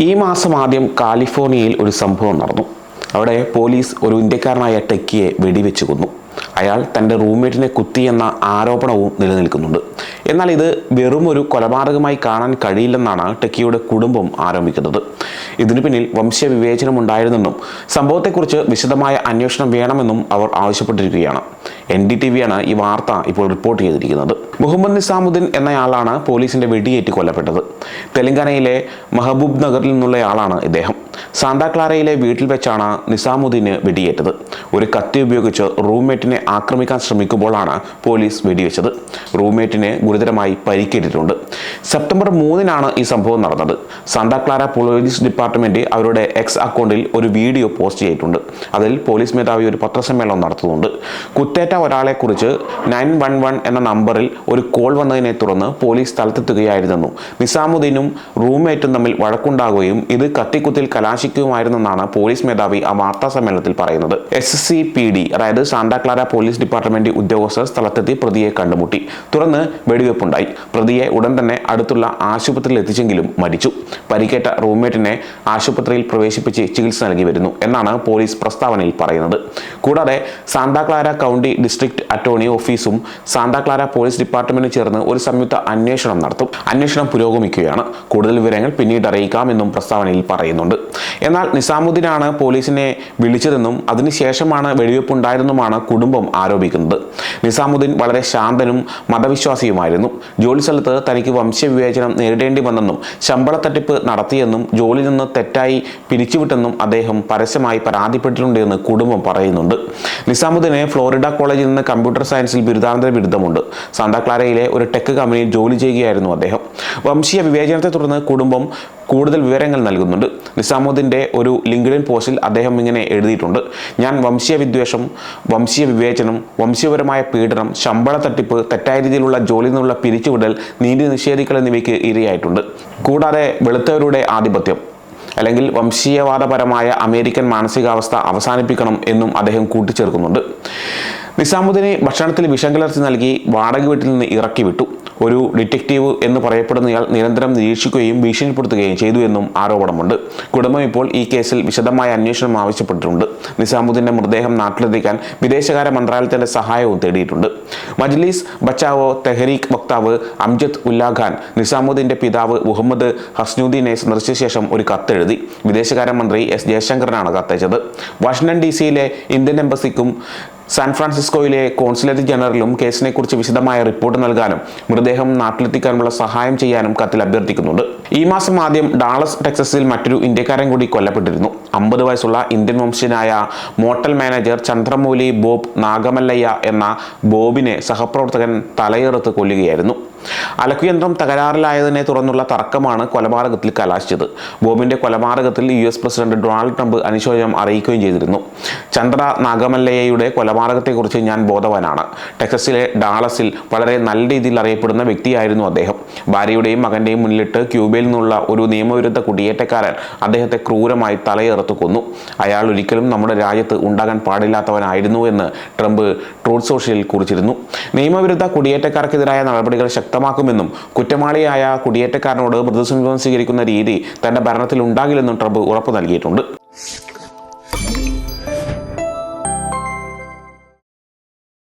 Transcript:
ഈ മാസം ആദ്യം കാലിഫോർണിയയിൽ ഒരു സംഭവം നടന്നു. അവിടെ പോലീസ് ഒരു ഇന്ത്യക്കാരനായ ടെക്കിയെ വെടിവെച്ച് കൊന്നു. അയാൾ തന്റെ റൂംമേറ്റിനെ കുത്തിയെന്ന ആരോപണവും നിലനിൽക്കുന്നുണ്ട്. എന്നാൽ ഇത് വെറും ഒരു കൊലപാതകമായി കാണാൻ കഴിയില്ലെന്നാണ് ടെക്കിയുടെ കുടുംബം ആരോപിക്കുന്നത്. ഇതിനു പിന്നിൽ വംശീയ വിവേചനം ഉണ്ടായിരുന്നെന്നും സംഭവത്തെക്കുറിച്ച് വിശദമായ അന്വേഷണം വേണമെന്നും അവർ ആവശ്യപ്പെട്ടിരിക്കുകയാണ്. എൻ ഡി ടി വിയാണ് ഈ വാർത്ത ഇപ്പോൾ റിപ്പോർട്ട് ചെയ്തിരിക്കുന്നത്. മുഹമ്മദ് നിസാമുദ്ദീൻ എന്നയാളാണ് പോലീസിന്റെ വെടിയേറ്റ് കൊല്ലപ്പെട്ടത്. തെലങ്കാനയിലെ മെഹബൂബ് നഗറിൽ നിന്നുള്ളയാളാണ് ഇദ്ദേഹം. സാന്താക്ലാരയിലെ വീട്ടിൽ വെച്ചാണ് നിസാമുദ്ദീന് വെടിയേറ്റത്. ഒരു കത്തി ഉപയോഗിച്ച് റൂംമേറ്റിനെ ആക്രമിക്കാൻ ശ്രമിക്കുമ്പോഴാണ് പോലീസ് വെടിവെച്ചത്. റൂംമേറ്റിന് ഗുരുതരമായി പരിക്കേറ്റിട്ടുണ്ട്. സെപ്റ്റംബർ മൂന്നിനാണ് ഈ സംഭവം നടന്നത്. സാന്താക്ലാര പോലീസ് ഡിപ്പാർട്ട്മെന്റ് അവരുടെ എക്സ് അക്കൗണ്ടിൽ ഒരു വീഡിയോ പോസ്റ്റ് ചെയ്തിട്ടുണ്ട്. അതിൽ പോലീസ് മേധാവി ഒരു പത്രസമ്മേളനം നടത്തുന്നുണ്ട്. കുത്തേറ്റ ഒരാളെക്കുറിച്ച് നയൻ വൺ വൺ എന്ന നമ്പറിൽ ഒരു കോൾ വന്നതിനെ തുടർന്ന് പോലീസ് സ്ഥലത്തെത്തുകയായിരുന്നു. നിസാമുദ്ദീനും റൂംമേറ്റും തമ്മിൽ വഴക്കുണ്ടാകുകയും ഇത് കത്തിക്കുത്തിൽ കലാശിക്കുമായിരുന്നെന്നാണ് പോലീസ് മേധാവി ആ വാർത്താ സമ്മേളനത്തിൽ പറയുന്നത്. എസ് സി പി ഡി അതായത് സാന്താക്ലാര പോലീസ് ഡിപ്പാർട്ട്മെന്റ് ഉദ്യോഗസ്ഥർ സ്ഥലത്തെത്തി പ്രതിയെ കണ്ടുമുട്ടി. തുടർന്ന് വെടിവെപ്പുണ്ടായി. പ്രതിയെ ഉടൻ തന്നെ അടുത്തുള്ള ആശുപത്രിയിൽ എത്തിച്ചെങ്കിലും മരിച്ചു. പരിക്കേറ്റ റൂംമേറ്റിനെ ആശുപത്രിയിൽ പ്രവേശിപ്പിച്ച് ചികിത്സ നൽകി വരുന്നു എന്നാണ് പോലീസ് പ്രസ്താവനയിൽ പറയുന്നത്. കൂടാതെ സാന്താക്ലാര കൗണ്ടി ഡിസ്ട്രിക്ട് അറ്റോർണി ഓഫീസും സാന്താക്ലാര പോലീസ് ഡിപ്പാർട്ട്മെന്റും ചേർന്ന് ഒരു സംയുക്ത അന്വേഷണം നടത്തും. അന്വേഷണം പുരോഗമിക്കുകയാണ്. കൂടുതൽ വിവരങ്ങൾ പിന്നീട് അറിയിക്കാമെന്നും പ്രസ്താവനയിൽ പറയുന്നുണ്ട്. എന്നാൽ നിസാമുദ്ദീനാണ് പോലീസിനെ വിളിച്ചതെന്നും അതിനുശേഷമാണ് വെടിവെപ്പുണ്ടായതെന്നുമാണ് കുടുംബം ആരോപിക്കുന്നത്. നിസാമുദ്ദീൻ വളരെ ശാന്തനും മതവിശ്വാസിയുമായിരുന്നു. ജോലി സ്ഥലത്ത് തനിക്ക് വംശവിവേചനം നേരിടേണ്ടി വന്നെന്നും ശമ്പള തട്ടിപ്പ് നടത്തിയെന്നും ജോലി നിന്ന് തെറ്റായി പിരിച്ചുവിട്ടെന്നും അദ്ദേഹം പരസ്യമായി പരാതിപ്പെട്ടിട്ടുണ്ട് പരാതിപ്പെട്ടിട്ടുണ്ടെന്ന് കുടുംബം പറയുന്നുണ്ട്. നിസാമുദ്ദീനെ ഫ്ലോറിഡ കോളേജിൽ നിന്ന് കമ്പ്യൂട്ടർ സയൻസിൽ ബിരുദാനന്തര ബിരുദമുണ്ട്. സാന്താക്ലാരയിലെ ഒരു ടെക് കമ്പനിയിൽ ജോലി ചെയ്യുകയായിരുന്നു അദ്ദേഹം. വംശീയ വിവേചനത്തെ തുടർന്ന് കുടുംബം കൂടുതൽ വിവരങ്ങൾ നൽകുന്നുണ്ട്. നിസാമുദ്ദീന്റെ ഒരു ലിങ്ക്ഡിൻ പോസ്റ്റിൽ അദ്ദേഹം ഇങ്ങനെ എഴുതിയിട്ടുണ്ട്. ഞാൻ വംശീയ വിദ്വേഷം വംശീയ വിവേചനം വംശീയപരമായ പീഡനം ശമ്പള തട്ടിപ്പ് തെറ്റായ രീതിയിലുള്ള ജോലിയിൽ നിന്നുള്ള പിരിച്ചുവിടൽ നീതി നിഷേധിക്കൽ എന്നിവയ്ക്ക് ഇരയായിട്ടുണ്ട്. കൂടാതെ വെളുത്തവരുടെ ആധിപത്യം അല്ലെങ്കിൽ വംശീയവാദപരമായ അമേരിക്കൻ മാനസികാവസ്ഥ അവസാനിപ്പിക്കണം എന്നും അദ്ദേഹം കൂട്ടിച്ചേർക്കുന്നുണ്ട്. നിസാമുദ്ദീനെ ഭക്ഷണത്തിൽ വിഷം കലർത്തി നൽകി വാടക വീട്ടിൽ നിന്ന് ഇറക്കി വിട്ടു. ഒരു ഡിറ്റക്റ്റീവ് എന്ന് പറയപ്പെടുന്നയാൾ നിരന്തരം നിരീക്ഷിക്കുകയും ഭീഷണിപ്പെടുത്തുകയും ചെയ്തു എന്നും ആരോപണമുണ്ട്. കുടുംബം ഇപ്പോൾ ഈ കേസിൽ വിശദമായ അന്വേഷണം ആവശ്യപ്പെട്ടിട്ടുണ്ട്. നിസാമുദ്ദീന്റെ മൃതദേഹം നാട്ടിലെത്തിക്കാൻ വിദേശകാര്യ മന്ത്രാലയത്തിന്റെ സഹായവും തേടിയിട്ടുണ്ട്. മജ്ലിസ് ബച്ചാവോ തെഹരീഖ് വക്താവ് അംജദ് ഉല്ലാഖാൻ നിസാമുദ്ദീന്റെ പിതാവ് മുഹമ്മദ് ഹസ്നുദ്ദീനെ സന്ദർശിച്ച ശേഷം ഒരു കത്തെഴുതി. വിദേശകാര്യമന്ത്രി എസ് ജയശങ്കറിനാണ് കത്തയച്ചത്. വാഷിംഗ്ടൺ ഡി സിയിലെ ഇന്ത്യൻ എംബസിക്കും സാൻ ഫ്രാൻസിസ്കോയിലെ കോൺസുലേറ്റ് ജനറലും കേസിനെക്കുറിച്ച് വിശദമായ റിപ്പോർട്ട് നൽകാനും മൃതദേഹം നാട്ടിലെത്തിക്കാനുള്ള സഹായം ചെയ്യാനും കത്തിൽ അഭ്യർത്ഥിക്കുന്നുണ്ട്. ഈ മാസം ആദ്യം ഡാളസ് ടെക്സസിൽ മറ്റൊരു ഇന്ത്യക്കാരൻ കൂടി കൊല്ലപ്പെട്ടിരുന്നു. അമ്പത് വയസ്സുള്ള ഇന്ത്യൻ വംശജനായ motel manager Chandramouli Bob Nagamallaiah എന്ന ബോബിനെ സഹപ്രവർത്തകൻ തലയെറുത്ത് കൊല്ലുകയായിരുന്നു. അലക്കുയന്ത്രം തകരാറിലായതിനെ തുടർന്നുള്ള തർക്കമാണ് കൊലപാതകത്തിൽ കലാശിച്ചത്. ബോബിന്റെ കൊലപാതകത്തിൽ U S president Donald Trump അനുശോചനം അറിയിക്കുകയും ചെയ്തിരുന്നു. ചന്ദ്ര നാഗമല്ലയ്യയുടെ കൊലപാതകത്തെക്കുറിച്ച് ഞാൻ ബോധവാനാണ്. ടെക്സസിലെ ഡാളസിൽ വളരെ നല്ല രീതിയിൽ അറിയപ്പെടുന്ന വ്യക്തിയായിരുന്നു അദ്ദേഹം. ഭാര്യയുടെയും മകന്റെയും മുന്നിലിട്ട് ക്യൂബയിൽ നിന്നുള്ള ഒരു നിയമവിരുദ്ധ കുടിയേറ്റക്കാരൻ അദ്ദേഹത്തെ ക്രൂരമായി തലയേറത്ത് കൊന്നു. അയാൾ ഒരിക്കലും നമ്മുടെ രാജ്യത്ത് ഉണ്ടാകാൻ പാടില്ലാത്തവനായിരുന്നു എന്ന് ട്രംപ് ട്രൂത്ത് സോഷ്യലിൽ കുറിച്ചിരുന്നു. നിയമവിരുദ്ധ കുടിയേറ്റക്കാർക്കെതിരായ നടപടികൾ ശക്തമാക്കുമെന്നും കുറ്റമാളിയായ കുടിയേറ്റക്കാരനോട് മൃദുസമീപം സ്വീകരിക്കുന്ന രീതി തന്റെ ഭരണത്തിൽ ഉണ്ടാകില്ലെന്നും ട്രംപ് ഉറപ്പു നൽകിയിട്ടുണ്ട്.